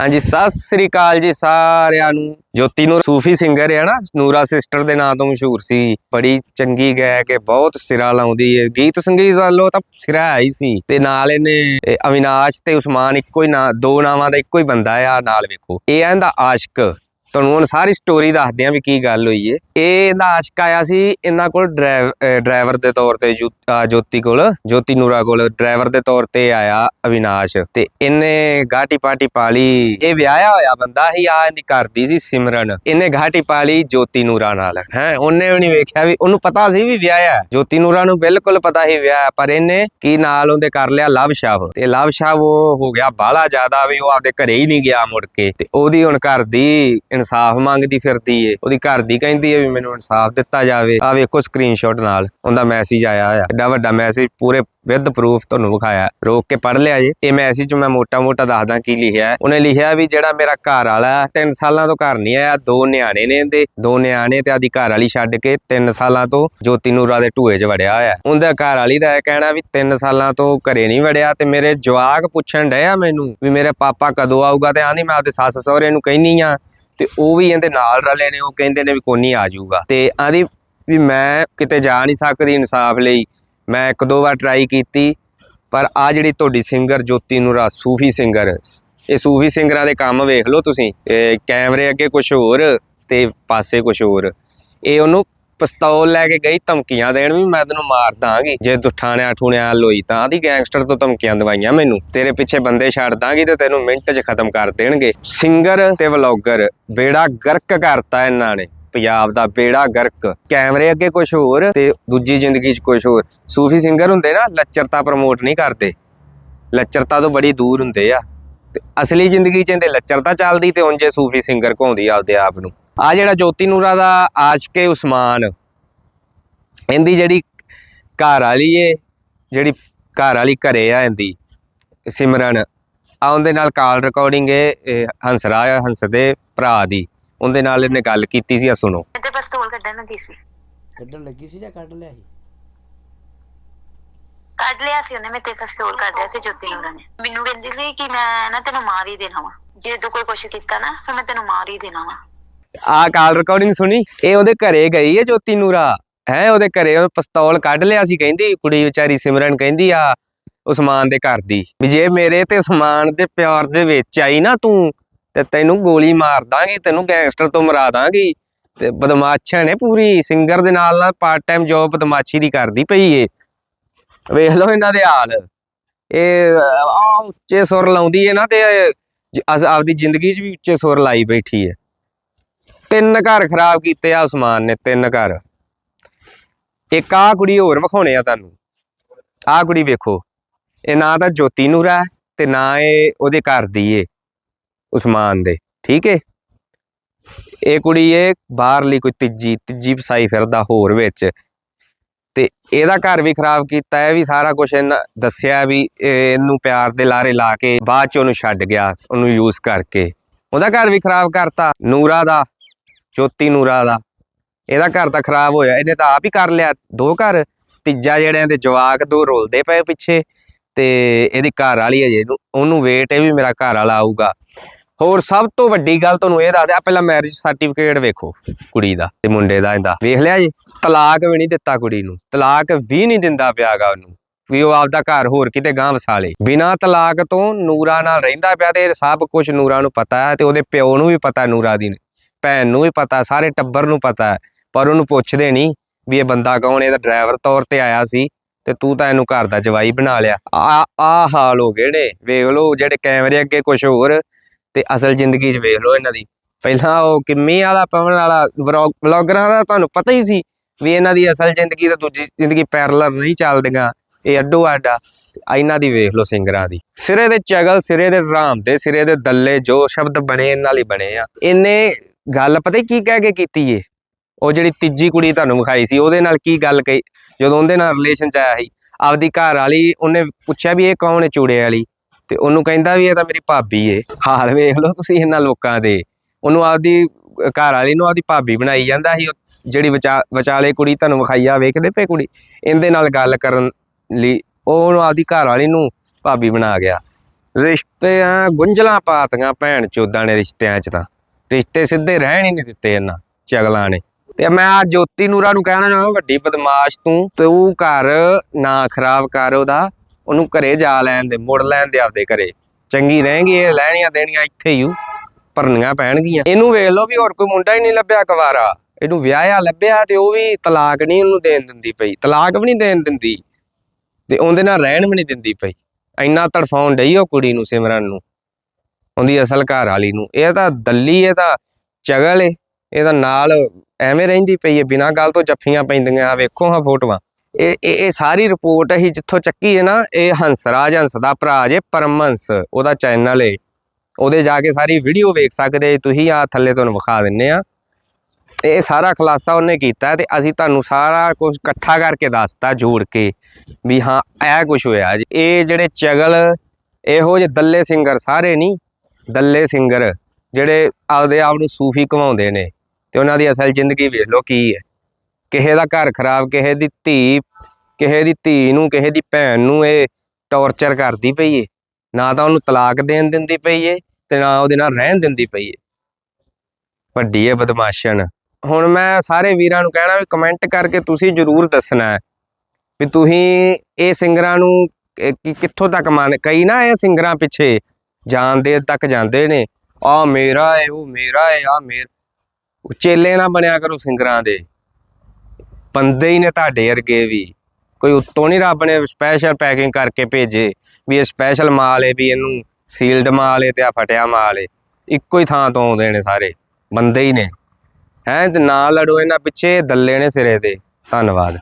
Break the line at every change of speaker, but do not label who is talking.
ਹਾਂਜੀ, ਸਤਿ ਸ੍ਰੀ ਅਕਾਲ ਜੀ ਸਾਰਿਆਂ ਨੂੰ। ਜੋਤੀ ਨੂੰ ਸੂਫੀ ਸਿੰਗਰ ਹੈ ਨਾ, ਨੂਰਾ ਸਿਸਟਰ ਦੇ ਨਾਂ ਤੋਂ ਮਸ਼ਹੂਰ ਸੀ। ਬੜੀ ਚੰਗੀ ਗਾਇਕ ਹੈ, ਬਹੁਤ ਸਿਰਾ ਲਾਉਂਦੀ ਹੈ। ਗੀਤ ਸੰਗੀਤ ਵੱਲੋਂ ਤਾਂ ਸਿਰਾ ਹੈ ਹੀ ਸੀ। ਤੇ ਨਾਲ ਇਹਨੇ ਅਵਿਨਾਸ਼ ਤੇ ਉਸਮਾਨ ਇੱਕੋ ਹੀ ਨਾਂ, ਦੋ ਨਾਵਾਂ ਦਾ ਇੱਕੋ ਹੀ ਬੰਦਾ ਆ ਨਾਲ ਵੇਖੋ। ਇਹ ਆ ਇਹਦਾ ਆਸ਼ਕ। ਤੁਹਾਨੂੰ ਹੁਣ ਸਾਰੀ ਸਟੋਰੀ ਦੱਸਦੇ ਆ ਵੀ ਕੀ ਗੱਲ ਹੋਈ ਏ। ਇਹ ਇਹਦਾ ਆਸ਼ਕ ਆਇਆ ਸੀ ਇਹਨਾਂ ਕੋਲ ਡਰਾਈਵਰ ਦੇ ਤੌਰ ਤੇ ਜੋਤੀ ਕੋਲ, ਜੋਤੀ ਨੂਰਾ ਕੋਲ। ਡਰਾਈਵਰ ਦੇ ਤੌਰ ਤੇ ਆਇਆ ਅਵਿਨਾਸ਼ ਤੇ ਇਹਨੇ ਗਾਟੀ ਪਾਟੀ ਪਾਲੀ ਇਹ ਵਿਆਹਿਆ ਹੋਇਆ ਬੰਦਾ ਹੀ ਆ ਇਹਦੀ ਕਰਦੀ ਸੀ ਸਿਮਰਨ। ਇਹਨੇ ਗਾਟੀ ਪਾਲੀ ਜੋਤੀ ਨੂਰਾ ਨਾਲ। ਹੈ, ਉਹਨੇ ਵੀ ਨਹੀਂ ਵੇਖਿਆ ਵੀ, ਉਹਨੂੰ ਪਤਾ ਸੀ ਵੀ ਵਿਆਹਿਆ। ਹੈ। ਜੋਤੀ ਨੂਰਾ ਨੂੰ ਬਿਲਕੁਲ ਪਤਾ ਸੀ ਵਿਆਹ ਪਰ ਇਹਨੇ ਕੀ ਨਾਲ ਉਹਦੇ ਕਰ ਲਿਆ ਲਵ ਸ਼ਾਹ ਤੇ ਲਵ ਸ਼ਾਹ ਉਹ ਹੋ ਗਿਆ ਬਾਹਲਾ ਜ਼ਿਆਦਾ ਵੀ ਉਹ ਆਪਦੇ ਘਰੇ ਹੀ ਨਹੀਂ ਗਿਆ ਮੁੜ ਕੇ। ਤੇ ਉਹਦੀ ਹੁਣ ਘਰ ਦੀ ਇਨਸਾਫ ਮੰਗਦੀ ਫਿਰਦੀ ਏ। ਉਹਦੀ ਘਰ ਦੀ ਕਹਿੰਦੀ ਏ ਵੀ ਮੈਨੂੰ ਇਨਸਾਫ ਦਿੱਤਾ ਜਾਵੇ। ਆ ਵੇਖੋ ਸਕਰੀਨਸ਼ਾਟ ਨਾਲ। ਉਹਦਾ ਮੈਸੇਜ ਆਇਆ ਹੋਇਆ। ਐਡਾ ਵੱਡਾ ਮੈਸੇਜ ਪੂਰੇ ਵਿਦ ਪ੍ਰੂਫ ਤੁਹਾਨੂੰ ਵਿਖਾਇਆ। ਰੋਕ ਕੇ ਪੜ੍ਹ ਲਿਆ ਜੇ। ਇਹ ਮੈਸੇਜ ਮੈਂ ਮੋਟਾ-ਮੋਟਾ ਦੱਸਦਾ ਕੀ ਲਿਖਿਆ ਹੈ। ਉਹਨੇ ਲਿਖਿਆ ਵੀ ਜਿਹੜਾ ਮੇਰਾ ਘਰ ਵਾਲਾ 3 ਸਾਲਾਂ ਤੋਂ ਘਰ ਨਹੀਂ ਆਇਆ। ਦੋ ਨਿਆਣੇ ਨੇ ਇਹਦੇ। ਦੋ ਨਿਆਣੇ ਤੇ ਆਦੀ ਘਰ ਵਾਲੀ ਛੱਡ ਕੇ 3 ਸਾਲਾਂ ਤੋਂ ਜੋਤੀ ਨੂਰਾ ਦੇ ਢੂਏ 'ਚ ਵੜਿਆ ਹੋਇਆ। ਉਹਦਾ ਘਰ ਵਾਲੀ ਦਾ ਇਹ ਕਹਿਣਾ ਵੀ 3 ਸਾਲਾਂ ਤੋਂ ਘਰੇ ਨਹੀਂ ਵੜਿਆ ਤੇ ਮੇਰੇ ਜਵਾਕ ਪੁੱਛਣ ਡਿਆ ਮੈਨੂੰ ਵੀ ਮੇਰੇ ਪਾਪਾ ਕਦੋਂ ਆਊਗਾ ਤੇ ਆਂਦੀ ਮੈਂ ਆਪਦੇ ਸੱਸ ਸਹੁਰੇ ਨੂੰ ਕਹਿਨੀ ਆ ਤੇ ਉਹ ਵੀ ਇਹਦੇ ਨਾਲ ਰਲੇ ਨੇ, ਉਹ ਕਹਿੰਦੇ ਨੇ ਵੀ ਕੋਈ ਆ ਜਾਊਗਾ। ਤੇ ਆਂਦੀ ਵੀ ਮੈਂ ਕਿਤੇ ਜਾ ਨਹੀਂ ਸਕਦੀ ਇਨਸਾਫ ਲਈ। ਮੈਂ ਇੱਕ ਦੋ ਵਾਰ ਟਰਾਈ ਕੀਤੀ, ਪਰ ਆ ਜਿਹੜੀ ਤੁਹਾਡੀ ਸਿੰਗਰ ਜੋਤੀ ਨੂਰਾ, ਸੂਫੀ ਸਿੰਗਰ ਇਹ ਸੂਫੀ ਸਿੰਗਰਾਂ ਦੇ ਕੰਮ ਵੇਖ ਲਓ ਤੁਸੀਂ ਕੈਮਰੇ ਅੱਗੇ ਕੁਝ ਹੋਰ ਤੇ ਪਾਸੇ ਕੁਝ ਹੋਰ। ਇਹ ਉਹਨੂੰ ਪਿਸਤੌਲ ਲੈ ਕੇ ਗਈ, ਧਮਕੀਆਂ ਦੇਣ ਵੀ ਮੈਂ ਤੈਨੂੰ ਮਾਰ ਦਾਂਗੀ। ਜੇ ਤੂੰ ਠਾਣਿਆ ਠੂਣਿਆ ਲੋਈ ਤਾਂ ਆਦੀ ਗੈਂਗਸਟਰ ਤੋਂ ਧਮਕੀਆਂ ਦਵਾਈਆਂ ਮੈਨੂੰ। ਤੇਰੇ ਪਿੱਛੇ ਬੰਦੇ ਛੱਡ ਦਾਂਗੀ ਤੇ ਤੈਨੂੰ ਮਿੰਟ 'ਚ ਖਤਮ ਕਰ ਦੇਣਗੇ। ਸਿੰਗਰ ਤੇ ਵਲੌਗਰ, ਬੇੜਾ ਗਰਕ ਕਰਤਾ ਇਹਨਾਂ ਨੇ। ਪੰਜਾਬ ਦਾ ਬੇੜਾ ਗਰਕ। ਕੈਮਰੇ ਅੱਗੇ ਕੁਝ ਹੋਰ ਤੇ ਦੂਜੀ ਜ਼ਿੰਦਗੀ 'ਚ ਕੁਝ ਹੋਰ। ਸੂਫੀ ਸਿੰਗਰ ਹੁੰਦੇ ਨਾ, ਲੱਚਰਤਾ ਪ੍ਰਮੋਟ ਨਹੀਂ ਕਰਦੇ। ਲੱਚਰਤਾ ਤੋਂ ਬੜੀ ਦੂਰ ਹੁੰਦੇ ਆ। ਤੇ ਅਸਲੀ ਜ਼ਿੰਦਗੀ 'ਚ ਇਹਦੇ ਲੱਚਰਤਾ ਚੱਲਦੀ ਤੇ ਉਂਝੇ ਸੂਫੀ ਸਿੰਗਰ ਘਾਉਂਦੀ ਆਪਦੇ ਆਪ ਨੂੰ। ਆ ਜਿਹੜਾ ਜੋਤੀ ਨੂਰਾ ਦਾ ਆਸ਼ਕੇ ਉਸਮਾਨ ਇਹਦੀ ਜਿਹੜੀ ਘਰ ਵਾਲੀ ਏ ਜਿਹੜੀ ਘਰ ਵਾਲੀ ਘਰੇ ਆ ਇਹਦੀ ਸਿਮਰਨ ਆ ਉਹਦੇ ਨਾਲ ਕਾਲ ਰਿਕਾਰਡਿੰਗ ਏ ਹੰਸਰਾ ਆ ਹੰਸ ਦੇ ਭਰਾ ਦੀ ਉਹਦੇ ਨਾਲ ਇਹਨੇ ਗੱਲ ਕੀਤੀ ਸੀ ਆ ਸੁਣੋ।
ਤੇ ਪਿਸਤੌਲ ਕੱਢਣ ਲੱਗੀ ਸੀ।
ਕੱਢਣ ਲੱਗੀ ਸੀ ਜਾਂ ਕੱਢ ਲਿਆ ਸੀ?
ਕੱਢ ਲਿਆ ਸੀ ਉਹਨੇ ਮੇਰੇ ਤੇ ਪਿਸਤੌਲ ਕੱਢ ਲਿਆ ਸੀ ਜੋਤੀ ਨੂਰਾਂ ਨੇ। ਮੈਨੂੰ ਕਹਿੰਦੀ ਸੀ ਕਿ ਮੈਂ ਨਾ ਤੈਨੂੰ ਮਾਰ ਹੀ ਦੇਣਾ ਵਾ। ਜੇ ਤੂੰ ਕੋਈ ਕੁਛ ਕੀਤਾ ਨਾ ਫਿਰ ਮੈਂ ਤੈਨੂੰ ਮਾਰ ਹੀ ਦੇਣਾ ਵਾ।
ਆ ਕਾਲ ਰਿਕਾਰਡਿੰਗ ਸੁਣੀ, ਇਹ ਉਹਦੇ ਘਰੇ ਗਈ ਹੈ ਜੋਤੀ ਨੂਰਾ। ਹੈ, ਉਹਦੇ ਘਰੇ ਉਹ ਪਿਸਤੌਲ ਕੱਢ ਲਿਆ ਸੀ, ਕਹਿੰਦੀ, ਕੁੜੀ ਵਿਚਾਰੀ ਸਿਮਰਨ ਕਹਿੰਦੀ ਆ, ਉਸਮਾਨ ਦੇ ਘਰ ਦੀ। ਵੀ ਜੇ ਮੇਰੇ ਤੇ ਉਸਮਾਨ ਦੇ ਪਿਆਰ ਦੇ ਵਿੱਚ ਆਈ ਨਾ ਤੂੰ, ਤੇ ਤੈਨੂੰ ਗੋਲੀ ਮਾਰ ਦਾਂਗੀ, ਤੈਨੂੰ ਗੈਂਗਸਟਰ ਤੋਂ ਮਰਾ ਦਾਂਗੀ। ਤੇ ਬਦਮਾਸ਼ਾਂ ਨੇ ਪੂਰੀ ਸਿੰਗਰ ਦੇ ਨਾਲ ਨਾਲ ਪਾਰਟ ਟਾਈਮ ਜੌਬ ਬਦਮਾਸ਼ੀ ਦੀ ਕਰਦੀ ਪਈ ਏ। ਵੇਖ ਲਓ ਇਹਨਾਂ ਦੇ ਹਾਲ। ਇਹ ਆ ਉੱਚੇ ਸੁਰ ਲਾਉਂਦੀ ਏ ਨਾ ਤੇ, ਜ- ਆਪਦੀ ਜ਼ਿੰਦਗੀ 'ਚ ਵੀ ਉੱਚੇ ਸੁਰ ਲਾਈ ਬੈਠੀ ਏ। ਤਿੰਨ ਘਰ ਖਰਾਬ ਕੀਤੇ ਆ ਉਸਮਾਨ ਨੇ, ਤਿੰਨ ਘਰ। ਇੱਕ ਆ ਕੁੜੀ ਹੋਰ ਵਿਖਾਉਣੇ ਆ ਤੁਹਾਨੂੰ। ਆ ਕੁੜੀ ਵੇਖੋ, ਇਹ ਨਾ ਤਾਂ ਜੋਤੀ ਨੂਰਾ ਤੇ ਨਾ ਇਹ ਉਹਦੇ ਘਰ ਦੀ ਏ, ਉਸਮਾਨ ਦੇ। ਠੀਕ ਏ? ਇਹ ਕੁੜੀ ਏ ਬਾਹਰਲੀ ਕੋਈ ਤੀਜੀ ਤੀਜੀ ਫਸਾਈ ਫਿਰਦਾ ਹੋਰ ਵਿੱਚ। ਤੇ ਇਹਦਾ ਘਰ ਵੀ ਖਰਾਬ ਕੀਤਾ ਹੈ ਵੀ ਸਾਰਾ ਕੁਝ ਇਹਨਾਂ ਦੱਸਿਆ ਵੀ ਇਹਨੂੰ ਪਿਆਰ ਦੇ ਲਾਰੇ ਲਾ ਕੇ ਬਾਅਦ ਚ ਉਹਨੂੰ ਛੱਡ ਗਿਆ, ਉਹਨੂੰ ਯੂਜ਼ ਕਰਕੇ। ਉਹਦਾ ਘਰ ਵੀ ਖਰਾਬ ਕਰਤਾ, ਨੂਰਾ ਦਾ। ਜੋਤੀ ਨੂਰਾ ਦਾ। ਇਹਦਾ ਘਰ ਤਾਂ ਖਰਾਬ ਹੋਇਆ। ਇਹਨੇ ਤਾਂ ਆਪ ਹੀ ਕਰ ਲਿਆ ਦੋ ਘਰ। ਤੀਜਾ ਜਿਹੜੇ ਇਹਦੇ ਜਵਾਕ ਦੋ ਰੋਲਦੇ ਪਏ ਪਿੱਛੇ ਤੇ ਇਹਦੀ ਘਰ ਵਾਲੀ ਅਜੇ ਉਹਨੂੰ ਵੇਟ ਇਹ ਵੀ ਮੇਰਾ ਘਰ ਵਾਲਾ ਆਊਗਾ। ਹੋਰ ਸਭ ਤੋਂ ਵੱਡੀ ਗੱਲ ਤੁਹਾਨੂੰ ਇਹ ਦੱਸਦੇ ਆ ਪਹਿਲਾਂ ਮੈਰਿਜ ਸਰਟੀਫਿਕੇਟ ਵੇਖੋ ਕੁੜੀ ਦਾ ਤੇ ਮੁੰਡੇ ਦਾ ਇਹਦਾ। ਵੇਖ ਲਿਆ ਜੀ, ਤਲਾਕ ਵੀ ਨਹੀਂ ਦਿੱਤਾ ਕੁੜੀ ਨੂੰ। ਤਲਾਕ ਵੀ ਨਹੀਂ ਦਿੰਦਾ ਪਿਆਗਾ ਉਹਨੂੰ। ਵੀ ਉਹ ਆਪਦਾ ਘਰ ਹੋਰ ਕਿਤੇ ਗਾਂਹ ਵਸਾਲੇ ਬਿਨਾਂ ਤਲਾਕ ਤੋਂ ਨੂਰਾ ਨਾਲ ਰਹਿੰਦਾ ਪਿਆ ਤੇ ਸਭ ਕੁਝ ਨੂਰਾ ਨੂੰ ਪਤਾ ਹੈ ਤੇ ਉਹਦੇ ਪਿਓ ਨੂੰ ਵੀ ਪਤਾ ਨੂਰਾ ਦੀ ਭੈਣ ਨੂੰ ਵੀ ਪਤਾ, ਸਾਰੇ ਟੱਬਰ ਨੂੰ ਪਤਾ ਹੈ, ਪਰ ਉਹਨੂੰ ਪੁੱਛਦੇ ਨਹੀਂ ਵੀ ਇਹ ਬੰਦਾ ਕੌਣ ਇਹਦਾ ਡਰਾਈਵਰ ਤੌਰ ਤੇ ਆਇਆ ਸੀ ਤੇ ਤੂੰ ਤਾਂ ਇਹਨੂੰ ਘਰ ਦਾ ਜਵਾਈ ਬਣਾ ਲਿਆ। ਆ ਆ ਹਾਲ ਹੋ ਗਏ ਨੇ, ਵੇਖ ਲਓ ਜਿਹੜੇ ਕੈਮਰੇ ਅੱਗੇ ਕੁਝ ਹੋਰ ਤੇ ਅਸਲ ਜ਼ਿੰਦਗੀ 'ਚ ਵੇਖ ਲਓ ਇਹਨਾਂ ਦੀ। ਪਹਿਲਾਂ ਉਹ ਕਿੰਮੀ ਵਾਲਾ, ਪਵਨ ਵਾਲਾ ਵਲੌਗਰਾਂ ਦਾ ਤੁਹਾਨੂੰ ਪਤਾ ਹੀ ਸੀ ਵੀ ਇਹਨਾਂ ਦੀ ਅਸਲ ਜ਼ਿੰਦਗੀ ਤੇ ਦੂਜੀ ਜ਼ਿੰਦਗੀ ਪੈਰਲਲ ਨਹੀਂ ਚੱਲਦੀਆਂ, ਇਹ ਅੱਡੋ ਅੱਡਾ ਇਹਨਾਂ ਦੀ ਵੇਖ ਲਓ ਸਿੰਗਰਾਂ ਦੀ। ਸਿਰੇ ਦੇ ਚਗਲ, ਸਿਰੇ ਦੇ ਰਾਮ ਦੇ ਸਿਰੇ ਦੇ ਦੱਲੇ ਜੋ ਸ਼ਬਦ ਬਣੇ, ਇਹਨਾਂ ਲਈ ਬਣੇ ਆ। ਇਹਨੇ ਗੱਲ ਪਤਾ ਕੀ ਕਹਿ ਕੇ ਕੀਤੀ ਏ? ਉਹ ਜਿਹੜੀ ਤੀਜੀ ਕੁੜੀ ਤੁਹਾਨੂੰ ਵਿਖਾਈ ਸੀ, ਉਹਦੇ ਨਾਲ ਕੀ ਗੱਲ ਕਹੀ? ਜਦੋਂ ਉਹਦੇ ਨਾਲ ਰਿਲੇਸ਼ਨ ਚ ਆਇਆ ਸੀ, ਆਪਦੀ ਘਰ ਵਾਲੀ ਉਹਨੇ ਪੁੱਛਿਆ ਵੀ ਇਹ ਕੌਣ ਹੈ ਚੂੜੇ ਵਾਲੀ? ਤੇ ਉਹਨੂੰ ਕਹਿੰਦਾ ਵੀ ਇਹ ਤਾਂ ਮੇਰੀ ਭਾਬੀ ਏ। ਹਾਲ ਵੇਖ ਲਓ ਤੁਸੀਂ ਇਹਨਾਂ ਲੋਕਾਂ ਦੇ। ਉਹਨੂੰ ਆਪਦੀ ਘਰ ਵਾਲੀ ਨੂੰ ਆਪਦੀ ਭਾਬੀ ਬਣਾਈ ਜਾਂਦਾ ਸੀ ਜਿਹੜੀ ਵਿਚਾਲੇ ਕੁੜੀ ਤੁਹਾਨੂੰ ਵਿਖਾਈ ਆ, ਵੇਖਦੇ ਪਏ ਕੁੜੀ? ਇਹਦੇ ਨਾਲ ਗੱਲ ਕਰਨ ਲਈ ਉਹ ਉਹਨੂੰ ਆਪਦੀ ਘਰ ਵਾਲੀ ਨੂੰ ਭਾਬੀ ਬਣਾ ਗਿਆ। ਰਿਸ਼ਤਿਆਂ ਗੁੰਝਲਾਂ ਪਾਤੀਆਂ ਭੈਣ ਚੋਦਾਂ ਨੇ ਰਿਸ਼ਤਿਆਂ 'ਚ ਤਾਂ। ਰਿਸ਼ਤੇ ਸਿੱਧੇ ਰਹਿਣ ਹੀ ਨਹੀਂ ਦਿੱਤੇ ਇਹਨਾਂ, ਚਗਲਾਂ ਨੇ। ਤੇ ਮੈਂ ਆ ਜੋਤੀ ਨੂਰਾ ਨੂੰ ਕਹਿਣਾ ਚਾਹੁੰਦਾ, ਵੱਡੀ ਬਦਮਾਸ਼ ਤੂੰ ਤੂੰ ਘਰ ਨਾ ਖਰਾਬ ਕਰ ਉਹਦਾ, ਉਹਨੂੰ ਘਰੇ ਜਾ ਲੈਣ ਦੇ, ਮੁੜ ਲੈਣ ਦੇ ਆਪਦੇ ਘਰੇ। ਚੰਗੀ ਰਹੇਗੀ ਇਹ ਲੈਣੀਆਂ ਦੇਣੀਆਂ ਇੱਥੇ ਹੀ ਭਰਨੀਆਂ ਪੈਣਗੀਆਂ। ਇਹਨੂੰ ਵੇਖ ਲਓ ਵੀ ਹੋਰ ਕੋਈ ਮੁੰਡਾ ਹੀ ਨਹੀਂ ਲੱਭਿਆ ਕੁਵਾਰਾ। ਇਹਨੂੰ ਵਿਆਹਿਆ, ਲੱਭਿਆ, ਤੇ ਉਹ ਵੀ ਤਲਾਕ ਨਹੀਂ ਉਹਨੂੰ ਦੇਣ ਦਿੰਦੀ ਪਈ। ਤਲਾਕ ਵੀ ਨਹੀਂ ਦੇਣ ਦਿੰਦੀ, ਤੇ ਉਹਦੇ ਨਾਲ ਰਹਿਣ ਵੀ ਨਹੀਂ ਦਿੰਦੀ ਪਈ। ਇੰਨਾ ਤੜਫਾਉਣ ਡਈ ਉਹ ਕੁੜੀ ਨੂੰ ਸਿਮਰਨ ਨੂੰ। ਉਹਦੀ ਅਸਲ ਘਰ ਵਾਲੀ ਨੂੰ। ਇਹ ਤਾਂ ਦੱਲੀ, ਇਹ ਤਾਂ ਚਗਲ ਏ ਇਹ ਤਾਂ ਨਾਲ ਐਵੇਂ ਰਹਿੰਦੀ ਪਈ ਏ ਬਿਨਾਂ ਗੱਲ ਤੋਂ ਜੱਫੀਆਂ ਪੈਂਦੀਆਂ। ਆ ਵੇਖੋ ਹਾਂ ਫੋਟੋਆਂ। ਇਹ ਇਹ ਸਾਰੀ ਰਿਪੋਰਟ ਅਸੀਂ ਜਿੱਥੋਂ ਚੱਕੀ ਹੈ ਨਾ, ਇਹ ਹੰਸਰਾਜ ਹੰਸ ਦਾ ਭਰਾ ਜੇ ਪਰਮਹੰਸ ਉਹਦਾ ਚੈਨਲ ਏ। ਉਹਦੇ ਜਾ ਕੇ ਸਾਰੀ ਵੀਡੀਓ ਵੇਖ ਸਕਦੇ ਤੁਸੀਂ। ਆ ਥੱਲੇ ਤੁਹਾਨੂੰ ਵਿਖਾ ਦਿੰਨੇ ਆ। ਤੇ ਇਹ ਸਾਰਾ ਖੁਲਾਸਾ ਉਹਨੇ ਕੀਤਾ ਤੇ ਅਸੀਂ ਤੁਹਾਨੂੰ ਸਾਰਾ ਕੁਝ ਇਕੱਠਾ ਕਰਕੇ ਦੱਸਤਾ ਜੋੜ ਕੇ ਵੀ ਹਾਂ, ਇਹ ਕੁਝ ਹੋਇਆ ਇਹ ਜਿਹੜੇ ਚਗਲ, ਇਹੋ ਜਿਹੇ ਦੱਲੇ ਸਿੰਗਰ ਸਾਰੇ ਨਹੀਂ ਦੱਲੇ ਸਿੰਗਰ, ਜਿਹੜੇ ਆਪਦੇ ਆਪ ਨੂੰ ਸੂਫੀ ਕਮਾਉਂਦੇ ਨੇ ਤੇ ਉਹਨਾਂ ਦੀ ਅਸਲ ਜ਼ਿੰਦਗੀ ਵੇਖ ਲਓ ਕੀ ਹੈ। ਕਿਸੇ ਦਾ ਘਰ ਖਰਾਬ, ਕਿਸੇ ਦੀ ਧੀ, ਕਿਸੇ ਦੀ ਧੀ ਨੂੰ, ਕਿਸੇ ਦੀ ਭੈਣ ਨੂੰ ਇਹ ਟੌਰਚਰ ਕਰਦੀ ਪਈ ਏ। ਨਾ ਤਾਂ ਉਹਨੂੰ ਤਲਾਕ ਦੇਣ ਦਿੰਦੀ ਪਈ ਏ ਤੇ ਨਾ ਉਹਦੇ ਨਾਲ ਰਹਿਣ ਦਿੰਦੀ ਪਈ ਏ। ਵੱਡੀ ਏ ਬਦਮਾਸ਼ਣ। ਹੁਣ ਮੈਂ ਸਾਰੇ ਵੀਰਾਂ ਨੂੰ ਕਹਿਣਾ ਵੀ ਕਮੈਂਟ ਕਰਕੇ ਤੁਸੀਂ ਜਰੂਰ ਦੱਸਣਾ ਵੀ ਤੁਸੀਂ ਇਹ ਸਿੰਗਰਾਂ ਨੂੰ ਕਿੱਥੋਂ ਤੱਕ ਮੰਨ, ਕਈ ਨਾ ਇਹ ਸਿੰਗਰਾਂ ਪਿੱਛੇ ਜਾਣਦੇ ਤੱਕ ਜਾਂਦੇ ਨੇ। ਆ ਮੇਰਾ ਏ, ਉਹ ਮੇਰਾ ਏ, ਆ ਮੇਰ ਚੇਲੇ ਨਾ ਬਣਿਆ ਕਰੋ ਸਿੰਗਰਾਂ ਦੇ। ਬੰਦੇ ਹੀ ਨੇ ਤੁਹਾਡੇ ਵਰਗੇ ਵੀ। ਕੋਈ ਉੱਤੋਂ ਨਹੀਂ ਰੱਬ ਨੇ ਸਪੈਸ਼ਲ ਪੈਕਿੰਗ ਕਰਕੇ ਭੇਜੇ, ਵੀ ਇਹ ਸਪੈਸ਼ਲ ਮਾਲ ਏ, ਵੀ ਇਹਨੂੰ ਸੀਲਡ ਮਾਲ ਏ ਤੇ ਆ ਫਟਿਆ ਮਾਲ ਏ। ਇੱਕੋ ਹੀ ਥਾਂ ਤੋਂ ਆਉਂਦੇ ਨੇ ਸਾਰੇ, ਬੰਦੇ ਹੀ ਨੇ। ਹੈਂ, ਤੇ ਨਾ ਲੜੋ ਇਹਨਾਂ ਪਿੱਛੇ ਦੱਲੇ ਨੇ ਸਿਰੇ ਤੇ। ਧੰਨਵਾਦ।